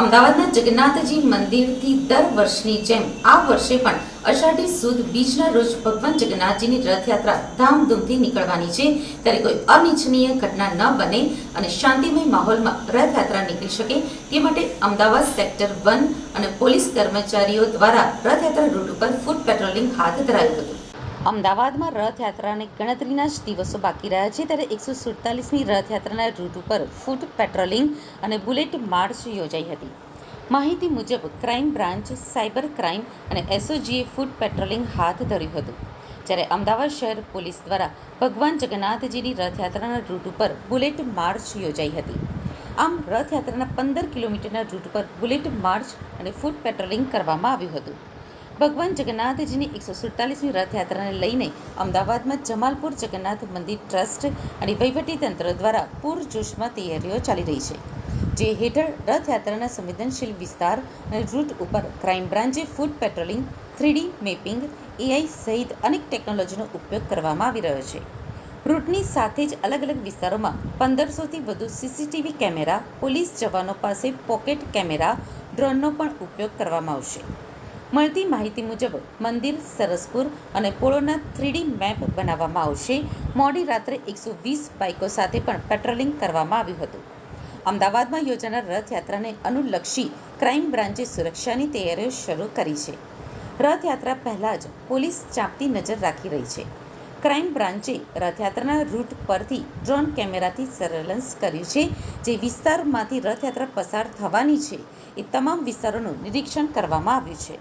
અમદાવાદના જગન્નાથજી મંદિરથી દર વર્ષની જેમ આ વર્ષે પણ અષાઢી સુદ બીજના રોજ ભગવાન જગન્નાથજીની રથયાત્રા ધામધૂમથી નીકળવાની છે. ત્યારે કોઈ અનિચ્છનીય ઘટના ન બને અને શાંતિમય માહોલમાં રથયાત્રા નીકળી શકે તે માટે અમદાવાદ સેક્ટર વન અને પોલીસ કર્મચારીઓ દ્વારા રથયાત્રા રૂટ ઉપર ફૂટ પેટ્રોલિંગ હાથ ધરાયું હતું. અમદાવાદમાં રથયાત્રાને ગણતરીના જ દિવસો બાકી રહ્યા છે ત્યારે એકસો સુડતાલીસમી રથયાત્રાના રૂટ ઉપર ફૂટ પેટ્રોલિંગ અને બુલેટ માર્ચ યોજાઈ હતી. માહિતી મુજબ ક્રાઇમ બ્રાન્ચ, સાયબર ક્રાઇમ અને એસઓજીએ ફૂટ પેટ્રોલિંગ હાથ ધર્યું હતું. જ્યારે અમદાવાદ શહેર પોલીસ દ્વારા ભગવાન જગન્નાથજીની રથયાત્રાના રૂટ ઉપર બુલેટ માર્ચ યોજાઈ હતી. આમ રથયાત્રાના પંદર કિલોમીટરના રૂટ પર બુલેટ માર્ચ અને ફૂટ પેટ્રોલિંગ કરવામાં આવ્યું હતું. ભગવાન જગન્નાથજીની એકસો સુડતાલીસમી રથયાત્રાને લઈને અમદાવાદમાં જમાલપુર જગન્નાથ મંદિર ટ્રસ્ટ અને વહીવટીતંત્ર દ્વારા પૂરજોશમાં તૈયારીઓ ચાલી રહી છે, જે હેઠળ રથયાત્રાના સંવેદનશીલ વિસ્તાર અને રૂટ ઉપર crime બ્રાન્ચે foot patrolling, three D mapping, AI સહિત અનેક ટેકનોલોજીનો ઉપયોગ કરવામાં આવી રહ્યો છે. રૂટની સાથે જ અલગ અલગ વિસ્તારોમાં પંદરસોથી વધુ સીસીટીવી કેમેરા, પોલીસ જવાનો પાસે પોકેટ કેમેરા, ડ્રોનનો પણ ઉપયોગ કરવામાં આવશે. મળતી માહિતી મુજબ મંદિર, સરસપુર અને પોળોના થ્રીડી મેપ બનાવવામાં આવશે. મોડી રાત્રે એકસો વીસ બાઇકો સાથે પણ પેટ્રોલિંગ કરવામાં આવ્યું હતું. અમદાવાદમાં યોજાનાર રથયાત્રાને અનુલક્ષી ક્રાઇમ બ્રાન્ચે સુરક્ષાની તૈયારીઓ શરૂ કરી છે. રથયાત્રા પહેલાં જ પોલીસ ચાંપતી નજર રાખી રહી છે. ક્રાઇમ બ્રાન્ચે રથયાત્રાના રૂટ પરથી ડ્રોન કેમેરાથી સર્વેલન્સ કર્યું છે જે વિસ્તારમાંથી રથયાત્રા પસાર થવાની છે. એ તમામ વિસ્તારોનું નિરીક્ષણ કરવામાં આવ્યું છે.